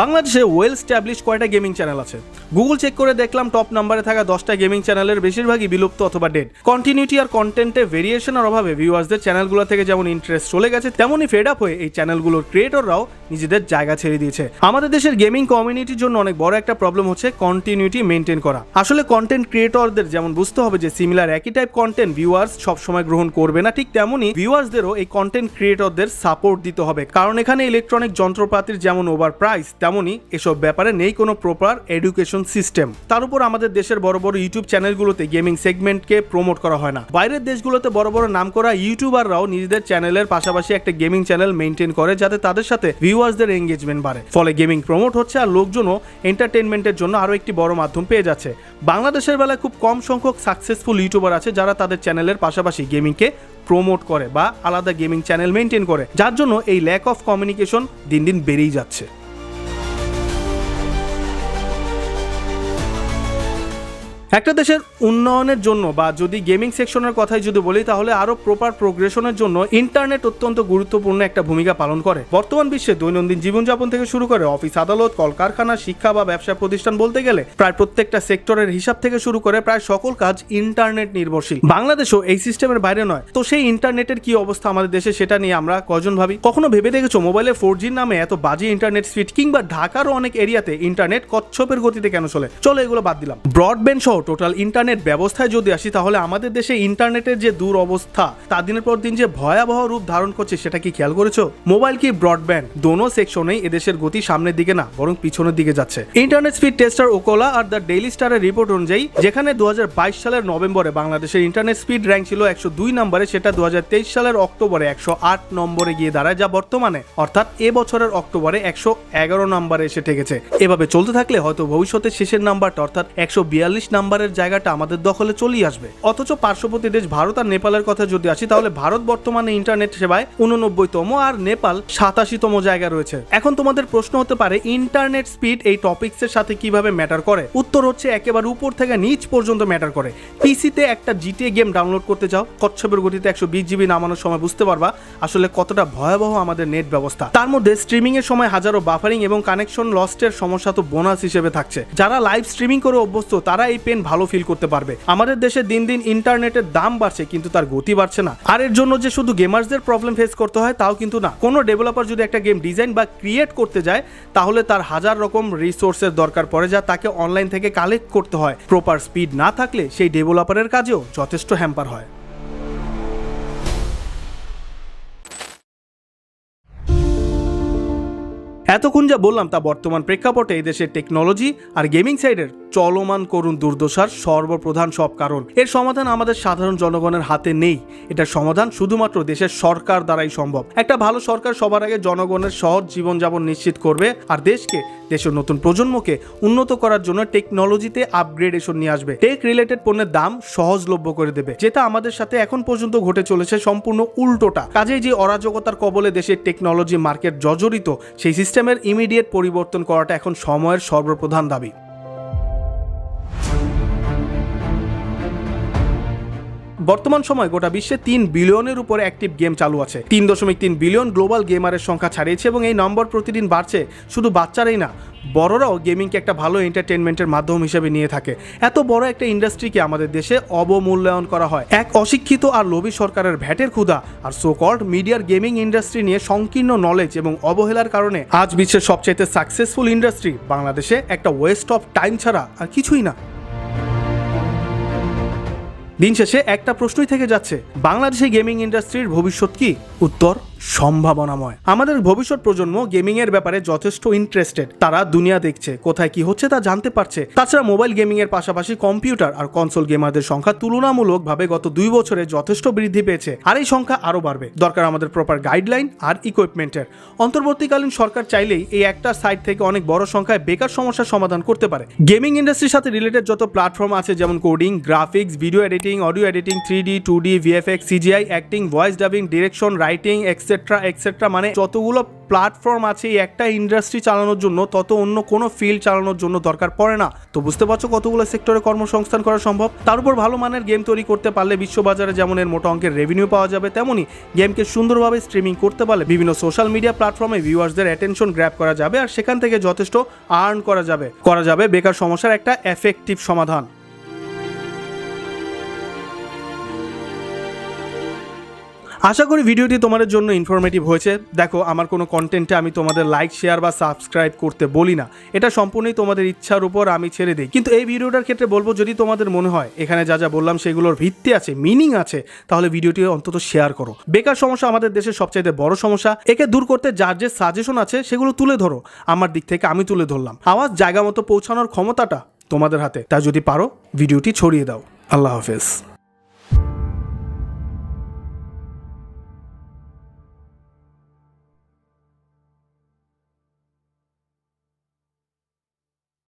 বাংলাদেশে well establish কয়টা gaming channel আছে। গুগল চেক করে দেখলাম টপ নাম্বারে থাকা দশটা গেমিং চ্যানেলের বেশিরভাগই বিলুপ্ত অথবা ডেড কন্টিনিউটি আর কন্টেন্টে ভেরিয়েশনের অভাবে ভিউয়ার্সদের চ্যানেলগুলো থেকে যেমন ইন্টারেস্ট চলে গেছে, তেমনই ফেড আপ হয়ে এই চ্যানেলগুলোর ক্রিয়েটররাও নিজেদের জায়গা ছেড়ে দিয়েছে। আমাদের দেশের গেমিং কমিউনিটির জন্য অনেক বড় একটা প্রবলেম হচ্ছে কন্টিনিউটি মেনটেন করা। আসলে কন্টেন্ট ক্রিয়েটরদের যেমন বুঝতে হবে যে সিমিলার একই টাইপ কন্টেন্ট ভিউয়ার্স সবসময় গ্রহণ করবে না, ঠিক তেমনই ভিউয়ার্সদেরও এই কন্টেন্ট ক্রিয়েটরদের সাপোর্ট দিতে হবে। কারণ এখানে ইলেকট্রনিক যন্ত্রপাতির যেমন ওভার প্রাইস তেমনই এসব ব্যাপারে নেই কোনো প্রপার এডুকেশন সিস্টেম। তার উপর আমাদের দেশের বড় বড় ইউটিউব চ্যানেলগুলোতে গেমিং সেগমেন্টকে প্রমোট করা হয় না। বাইরের দেশগুলোতে বড় বড় নাম করা ইউটিউবাররাও নিজেদের চ্যানেলের পাশাপাশি একটা গেমিং চ্যানেল মেনটেন করে, যাতে তাদের সাথে ভিউয়ার্সদের এঙ্গেজমেন্ট বাড়ে। ফলে গেমিং প্রমোট হচ্ছে আর লোকজনও এন্টারটেনমেন্টের জন্য আরও একটি বড় মাধ্যম পেয়ে যাচ্ছে। বাংলাদেশের বেলায় খুব কম সংখ্যক সাকসেসফুল ইউটিউবার আছে যারা তাদের চ্যানেলের পাশাপাশি গেমিংকে প্রমোট করে বা আলাদা গেমিং চ্যানেল মেনটেন করে, যার জন্য এই ল্যাক অফ কমিউনিকেশন দিন দিন বেড়েই যাচ্ছে। একটা দেশের উন্নয়নের জন্য বা যদি গেমিং সেকশনের কথাই যদি বলি, তাহলে আরও প্রপার প্রোগ্রেশনের জন্য ইন্টারনেট অত্যন্ত গুরুত্বপূর্ণ একটা ভূমিকা পালন করে। বর্তমান বিশ্বে দৈনন্দিন জীবনযাপন থেকে শুরু করে অফিস আদালত, কলকারখানা, শিক্ষা বা ব্যবসা প্রতিষ্ঠান বলতে গেলে প্রায় প্রত্যেকটা সেক্টরের হিসাব থেকে শুরু করে প্রায় সকল কাজ ইন্টারনেট নির্ভরশীল। বাংলাদেশও এই সিস্টেমের বাইরে নয়। তো সেই ইন্টারনেটের কি অবস্থা আমাদের দেশে সেটা নিয়ে আমরা কজন ভাবি? কখনো ভেবে দেখেছ মোবাইলে ফোর জির নামে এত বাজে ইন্টারনেট স্পিড কিংবা ঢাকারও অনেক এরিয়াতে ইন্টারনেট কচ্ছপের গতিতে কেন চলে? চলো এগুলো বাদ দিলাম। ব্রডব্যান্ড সহ টোটাল ইন্টারনেট ব্যবস্থায় যদি আসি, তাহলে আমাদের দেশে ইন্টারনেটের যে দূর অবস্থা তা দিনের পর দিন যে ভয়াবহ রূপ ধারণ করছে, সেটা কি খেয়াল করেছ? মোবাইল কি ব্রডব্যান্ড? দোনো সেকশনেই এদেশের গতি সামনের দিকে না, বরং পিছনের দিকে যাচ্ছে। ইন্টারনেট স্পিড টেস্টার ওকোলা আর দ্য ডেইলি স্টারের রিপোর্ট অনুযায়ী, যেখানে দুহাজার বাইশ সালের নভেম্বরে বাংলাদেশের ইন্টারনেট স্পিড র্যাঙ্ক ছিল একশো দুই নম্বরে, সেটা দু হাজার তেইশ সালের অক্টোবরে একশো আট নম্বরে গিয়ে দাঁড়ায়, যা বর্তমানে, অর্থাৎ এ বছরের অক্টোবরে একশো এগারো নম্বরে এসে ঠেকেছে। এভাবে চলতে থাকলে হয়তো ভবিষ্যতে শেষের নাম্বারটা, অর্থাৎ একশো বিয়াল্লিশ নাম্বারের জায়গাটা আমাদের দখলে চলেই আসবে। অথচ পার্শ্ববর্তী দেশ ভারত আর নেপালের কথা যদি আসি, তাহলে ভারত বর্তমানে ইন্টারনেট সেবায় উননব্বইতম আর নেপাল সাতাশিতম জায়গা রয়েছে। এখন তোমাদের প্রশ্ন হতে পারে, ইন্টারনেট স্পিড এই টপিক্সের সাথে কীভাবে ম্যাটার করে? উত্তর হচ্ছে, একেবারে উপর থেকে নিচ পর্যন্ত ম্যাটার করে। পিসিতে একটা জিটিএ গেম ডাউনলোড করতে যাও, কচ্ছপের গতিতে একশো বিশ জিবি নামানোর সময় বুঝতে পারবা আসলে কতটা ভয়াবহ আমাদের নেট ব্যবস্থা। তার মধ্যে স্ট্রিমিং এর সময় হাজারো বাফারিং এবং কানেকশন লস্টের সমস্যা তো বোনাস হিসেবে থাকছে। যারা লাইভ স্ট্রিমিং করে অভ্যস্ত, তারা এই পেন ভালো ফিল করতে পারবে। আমাদের দেশে দিন দিন ইন্টারনেটের দাম বাড়ছে, কিন্তু তার গতি বাড়ছে না। আর এর জন্য যে শুধু গেমার্সদের প্রবলেম ফেস করতে হয়, তাও কিন্তু না। কোনো ডেভেলপার যদি একটা গেম ডিজাইন বা ক্রিয়েট করতে যায়, তাহলে তার হাজার রকম রিসোর্সের দরকার পড়ে যা তাকে অনলাইন থেকে কালেক্ট করতে হয়। প্রপার স্পিড না থাকলে সেই ডেভেলপারের কাজেও যথেষ্ট হ্যাম্পার হয়। এতক্ষণ যা বললাম তা বর্তমান প্রেক্ষাপটে এই দেশের টেকনোলজি আর গেমিং সাইডের চলমান করুন দুর্দশার সর্বপ্রধান সব কারণ। এর সমাধান আমাদের সাধারণ জনগণের হাতে নেই। এটার সমাধান শুধুমাত্র দেশের সরকার দ্বারাই সম্ভব। একটা ভালো সরকার সবার আগে জনগণের সহজ জীবনযাপন নিশ্চিত করবে আর দেশকে, দেশের নতুন প্রজন্মকে উন্নত করার জন্য টেকনোলজিতে আপগ্রেডেশন নিয়ে আসবে। টেক রিলেটেড পণ্যের দাম সহজলভ্য করে দেবে, যেটা আমাদের সাথে এখন পর্যন্ত ঘটে চলেছে সম্পূর্ণ উল্টোটা। কাজেই যে অরাজকতার কবলে দেশের টেকনোলজি মার্কেট জর্জরিত, সেই সিস্টেমের ইমিডিয়েট পরিবর্তন করাটা এখন সময়ের সর্বপ্রধান দাবি। বর্তমান সময় গোটা বিশ্বে তিন বিলিয়নের উপরে অ্যাক্টিভ গেম চালু আছে। তিন দশমিক তিন বিলিয়ন গ্লোবাল গেমারের সংখ্যা ছাড়িয়েছে এবং এই নম্বর প্রতিদিন বাড়ছে। শুধু বাচ্চারাই না, বড়রাও গেমিংকে একটা ভালো এন্টারটেনমেন্টের মাধ্যম হিসেবে নিয়ে থাকে। এত বড় একটা ইন্ডাস্ট্রিকে আমাদের দেশে অবমূল্যায়ন করা হয়। এক অশিক্ষিত আর লোভী সরকারের ভ্যাটের ক্ষুধা আর সো কল্ড মিডিয়ার গেমিং ইন্ডাস্ট্রি নিয়ে সংকীর্ণ নলেজ এবং অবহেলার কারণে আজ বিশ্বের সবচাইতে সাকসেসফুল ইন্ডাস্ট্রি বাংলাদেশে একটা ওয়েস্ট অফ টাইম ছাড়া আর কিছুই না। দিন শেষে একটা প্রশ্নই থেকে যাচ্ছে বাংলাদেশে গেমিং ইন্ডাস্ট্রির ভবিষ্যৎ কি? উত্তর সম্ভাবনাময়। আমাদের ভবিষ্যৎ প্রজন্ম গেমিং এর ব্যাপারে যথেষ্ট ইন্টারেস্টেড তারা দুনিয়া দেখছে, কোথায় কি হচ্ছে তা জানতে পারছে। তাছাড়া মোবাইল গেমিং এর পাশাপাশি কম্পিউটার আর কনসোল গেমারদের সংখ্যা তুলনামূলকভাবে গত দুই বছরে যথেষ্ট বৃদ্ধি পেয়েছে, আর এই সংখ্যা আরও বাড়বে। দরকার আমাদের প্রপার গাইডলাইন আর ইকুইপমেন্টের অন্তর্বর্তীকালীন সরকার চাইলেই এই একটা সাইট থেকে অনেক বড় সংখ্যায় বেকার সমস্যার সমাধান করতে পারে। গেমিং ইন্ডাস্ট্রির সাথে রিলেটেড যত প্ল্যাটফর্ম আছে, যেমন coding graphics video editing audio editing three D two D VFX CGI acting voice dubbing direction writing excel etcetera etcetera মানে যতগুলো প্ল্যাটফর্ম আছে এই একটা ইন্ডাস্ট্রি চালানোর জন্য, তত অন্য কোনো ফিল্ড চালানোর জন্য দরকার পড়ে না। তো বুঝতে পারছ কতগুলো সেক্টরে কর্মসংস্থান করা সম্ভব? তার উপর ভালো মানের গেম তৈরি করতে পারলে বিশ্ববাজারে যেমন এর মোটা অঙ্কের রেভিনিউ পাওয়া যাবে তেমনই গেমকে সুন্দরভাবে স্ট্রিমিং করতে পারলে বিভিন্ন সোশ্যাল মিডিয়া প্ল্যাটফর্মে ভিউয়ার্সদের অ্যাটেনশন গ্র্যাব করা যাবে, আর সেখান থেকে যথেষ্ট আর্ন করা যাবে। করা যাবে, বেকার সমস্যার একটা এফেক্টিভ সমাধান। আশা করি ভিডিওটি তোমাদের জন্য ইনফরমেটিভ হয়েছে। দেখো, আমার কোনো কন্টেন্টে আমি তোমাদের লাইক শেয়ার বা সাবস্ক্রাইব করতে বলি না। এটা সম্পূর্ণই তোমাদের ইচ্ছার উপর আমি ছেড়ে দিই। কিন্তু এই ভিডিওটার ক্ষেত্রে বলব, যদি তোমাদের মনে হয়, এখানে যা যা বললাম সেগুলোর ভিত্তি আছে মিনিং আছে, তাহলে ভিডিওটি অন্তত শেয়ার করো। বেকার সমস্যা আমাদের দেশের সবচাইতে বড় সমস্যা। একে দূর করতে যার যে সাজেশন আছে, সেগুলো তুলে ধরো। আমার দিক থেকে আমি তুলে ধরলাম। আওয়াজ, জায়গা মতো পৌঁছানোর ক্ষমতাটা তোমাদের হাতে। তা যদি পারো, ভিডিওটি ছড়িয়ে দাও। আল্লাহ হাফেজ।